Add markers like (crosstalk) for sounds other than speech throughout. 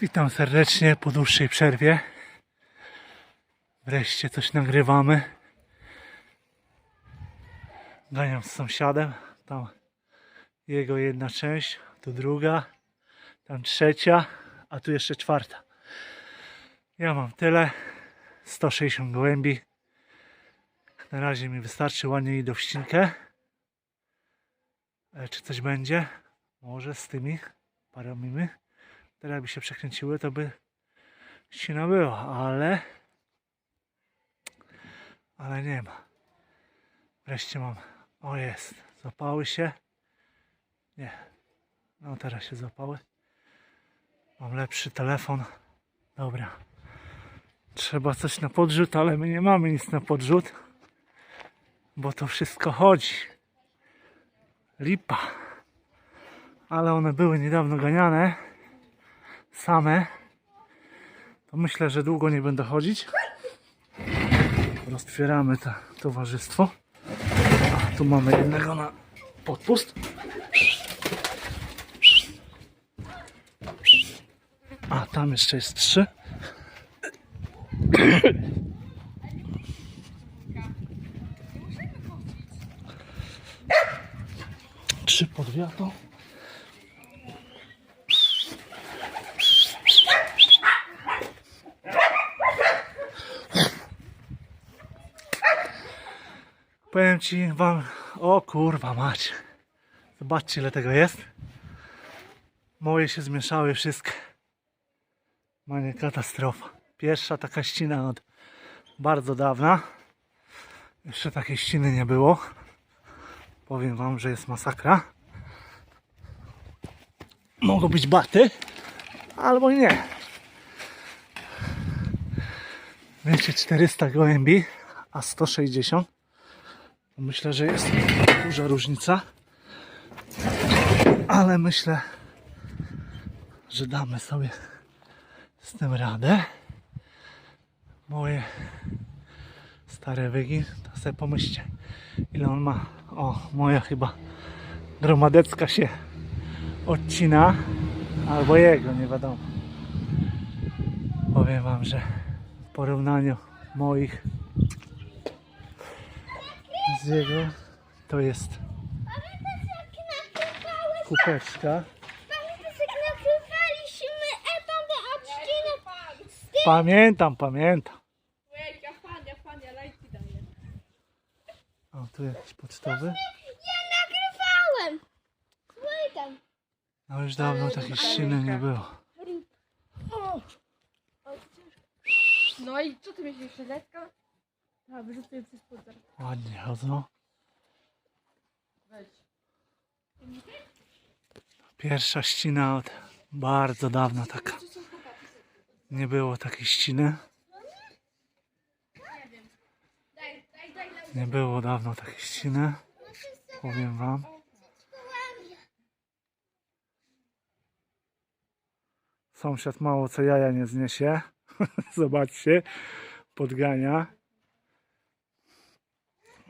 Witam serdecznie po dłuższej przerwie. Wreszcie coś nagrywamy. Ganiam z sąsiadem. Tam jego jedna część, tu druga, tam trzecia, a tu jeszcze czwarta. Ja mam tyle. 160 gołębi. Na razie mi wystarczy ładnie i do wścinkę. E, Czy coś będzie? Może z tymi parami. Teraz by się przekręciły, to by ścina była, ale ale nie ma. Wreszcie mam. O jest. Zapały się. Nie. No teraz się zapały. Mam lepszy telefon. Dobra. Trzeba coś na podrzut, ale my nie mamy nic na podrzut. Bo to wszystko chodzi. Lipa. Ale one były niedawno ganiane. Same. To myślę, że długo nie będę chodzić. Roztwieramy to towarzystwo. A, tu mamy jednego na podpust. A tam jeszcze jest trzy. Trzy podwiatą. Powiem ci wam, o kurwa mać. Zobaczcie ile tego jest. Moje się zmieszały wszystkie. Manie katastrofa. Pierwsza taka ścina od bardzo dawna. Jeszcze takiej ściny nie było. Powiem wam, że jest masakra. Mogą być baty, albo nie. Wiecie, 400 gołębi, a 160. Myślę, że jest duża różnica. Ale myślę, że damy sobie z tym radę. Moje stare wygi, to sobie pomyślcie, ile on ma. O, moja chyba gromadecka się odcina, albo jego, nie wiadomo. Powiem wam, że w porównaniu moich z jego to jest kupeczka. Pamiętam, pamiętam. O, tu jakiś pocztowy. Ja nagrywałem! Pamiętam. No już dawno takiej ściny nie było. No i co ty myślisz, letka? A, wyrzucę. Ładnie chodzą. Weź. Pierwsza ścina od bardzo dawna taka. Nie było takiej ściny. Nie było dawno takiej ściny. Powiem wam. Sąsiad mało co jaja nie zniesie. (laughs) Zobaczcie. Podgania.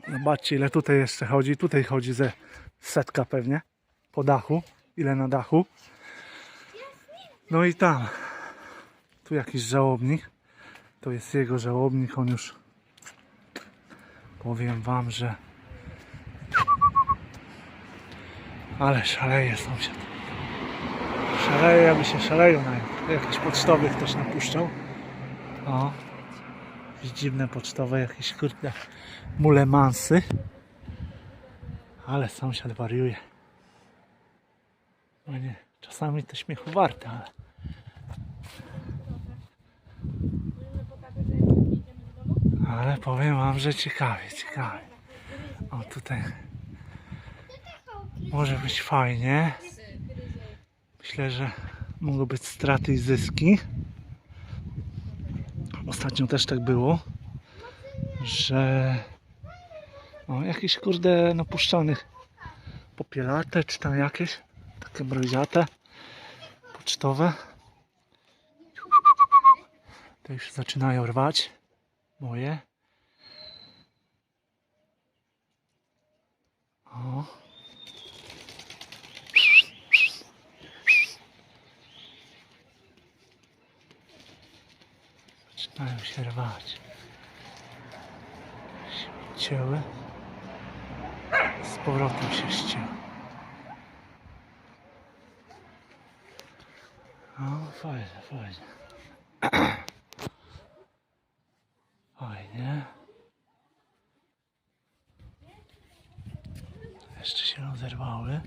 Zobaczcie ile tutaj jeszcze chodzi. Tutaj chodzi ze setka pewnie. Po dachu. Ile na dachu. No i tam. Tu jakiś żałobnik. To jest jego żałobnik. On już powiem wam, że ale szaleje sąsiad. Szaleje, jakby się szaleją na nim. Jakiś pocztowy ktoś napuszczał. O. Jakieś dziwne pocztowe, jakieś kurde mulemansy. Ale sąsiad wariuje. No nie, czasami to śmiechu warte, ale Ale powiem wam, że ciekawie, ciekawie. O tutaj może być fajnie. Myślę, że mogą być straty i zyski. Ostatnio też tak było, że o, jakieś kurde napuszczonych popielate, czy tam jakieś takie mroziate, pocztowe. To już zaczynają rwać moje. O. Zaczynają się rwać. Cięły. Z powrotem się ścięły. No, fajnie, fajnie. Fajnie. Jeszcze się rozerwały.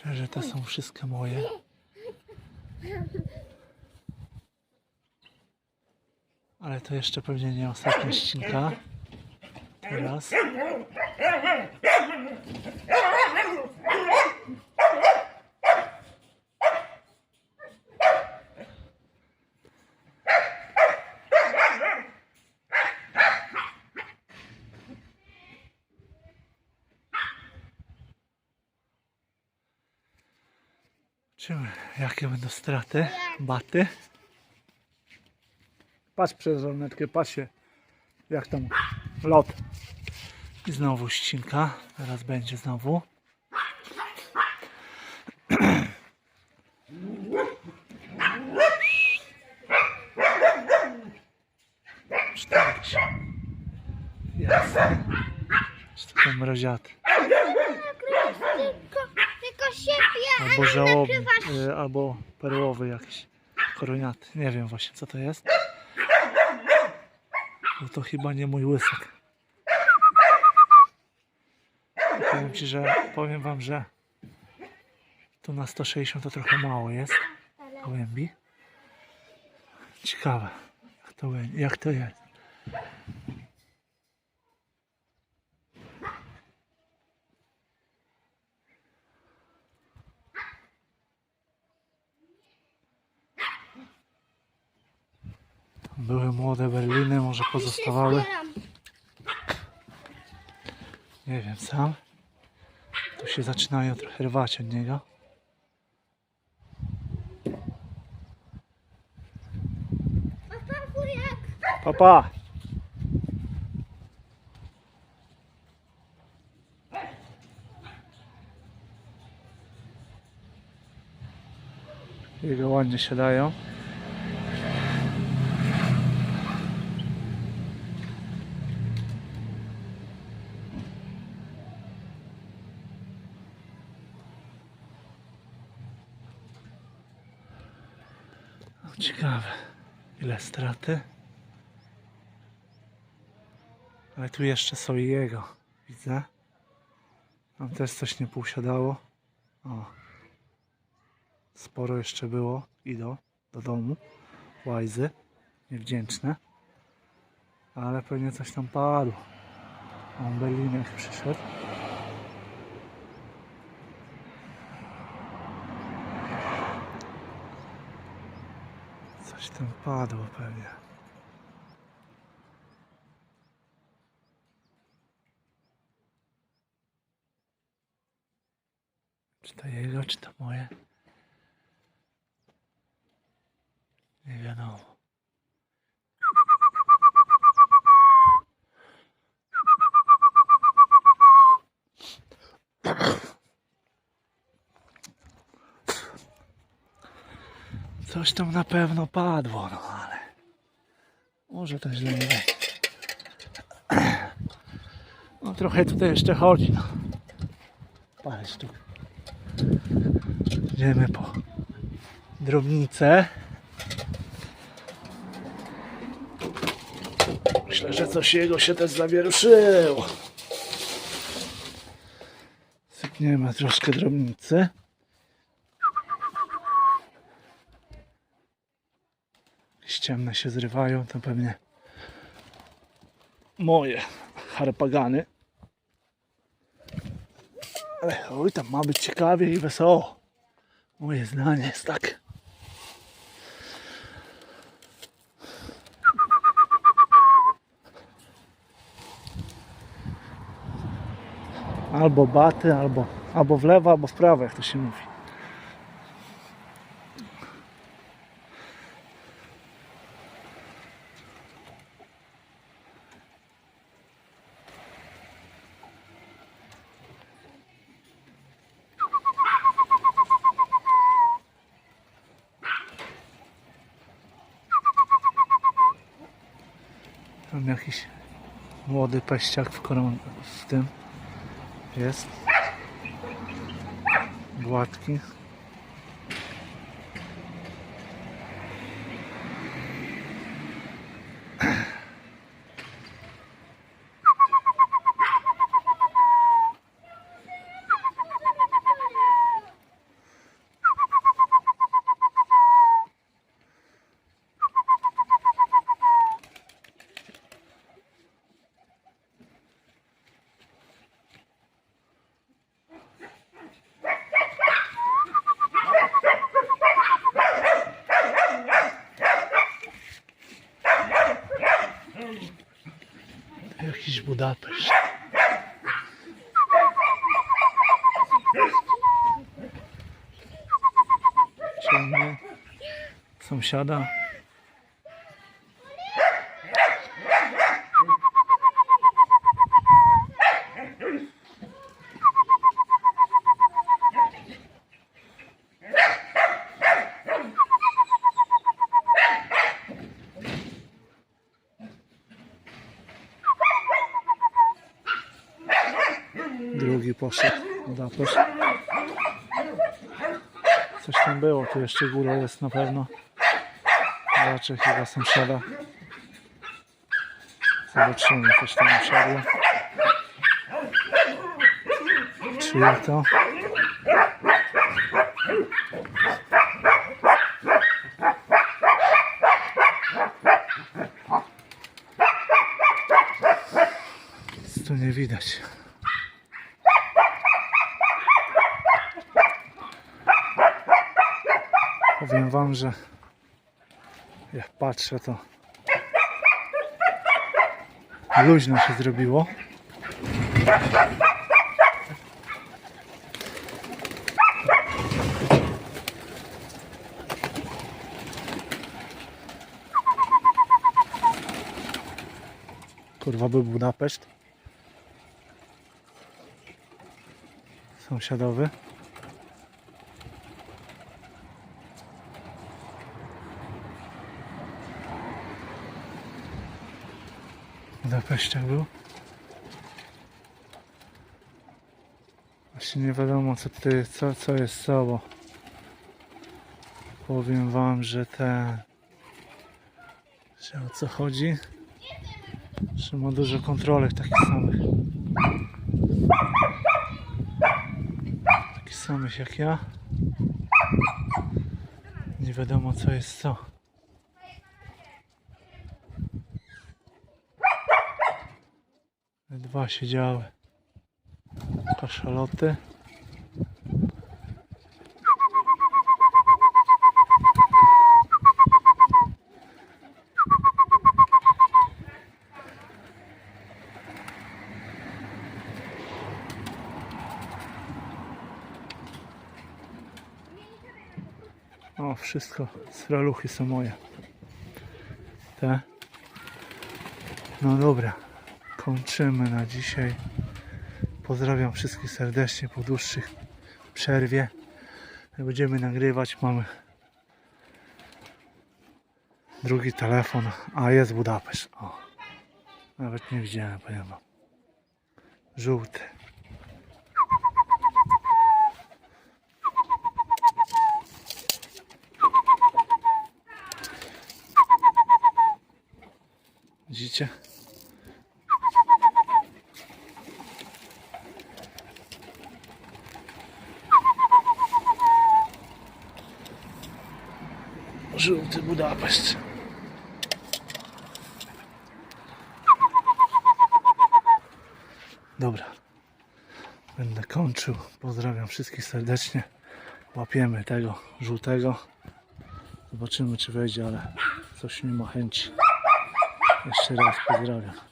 Myślę, że te są wszystkie moje. Ale to jeszcze pewnie nie ostatnia ścinka. Teraz. Zobaczymy, jakie będą straty. Baty. Patrz przez żonetkę, patrz się, jak tam lot. I znowu ścinka. Teraz będzie znowu. Cztery. Jasne. Czy to mroziaty. Siebie, Albo żałobny, y, albo perłowy jakiś. Koroniaty. Nie wiem właśnie co to jest. No to chyba nie mój łysek. Powiem ci, że powiem wam, że tu na 160 to trochę mało jest gołębi. Ciekawe jak to, jak to jest. Były młode berliny, może pozostawały. Nie wiem sam. Tu się zaczynają trochę rwać od niego. Papa! Jego ładnie siadają. Ciekawe, ile straty. Ale tu jeszcze są jego, widzę. Tam też coś nie posiadało. O. Sporo jeszcze było. Idą do domu. Łajzy. Niewdzięczne. Ale pewnie coś tam padło. On Berlinek przyszedł. Coś tam padło pewnie. Czy to jego, czy to moje? Nie wiadomo. Coś tam na pewno padło, no ale może to źle nie. No trochę tutaj jeszcze chodzi, no. Parę sztuk. Idziemy po drobnicę. Myślę, że coś jego się też zawieruszyło. Sypniemy troszkę drobnicy. Ściemne się zrywają, to pewnie moje harpagany. Ale oj, tam ma być ciekawie i wesoło. Moje zdanie jest tak. Albo baty, albo, albo w lewo, albo w prawo, jak to się mówi. Tam jakiś młody peściak w koron... w tym jest. Gładki. Budapeszt. Ciągnie sąsiada. Drugi poszedł. Budapeszt. Coś tam było, tu jeszcze góra jest na pewno. Zobaczę chyba sąsiada. Zobaczymy, coś tam usiadło. Czuję to. Tu nie widać. Powiem wam, że jak patrzę to luźno się zrobiło. Kurwa był Budapeszt. Sąsiadowy. Budapeszcie był. Właśnie nie wiadomo co ty, co, co jest co, bo powiem wam, że te że o co chodzi, że ma dużo kontrolek takich samych. Takich samych jak ja. Nie wiadomo co jest co. Dwa siedziały. Kaszaloty. O, wszystko. Sraluchy są moje. Te. No dobra kończymy na dzisiaj. Pozdrawiam wszystkich serdecznie po dłuższych przerwie. Będziemy nagrywać. Mamy drugi telefon, a jest Budapeszt. O, nawet nie widziałem, powiem wam. Żółty. Widzicie? Żółty Budapeszt. Dobra. Będę kończył. Pozdrawiam wszystkich serdecznie. Łapiemy tego żółtego. Zobaczymy czy wejdzie, ale coś nie ma chęci. Jeszcze raz pozdrawiam.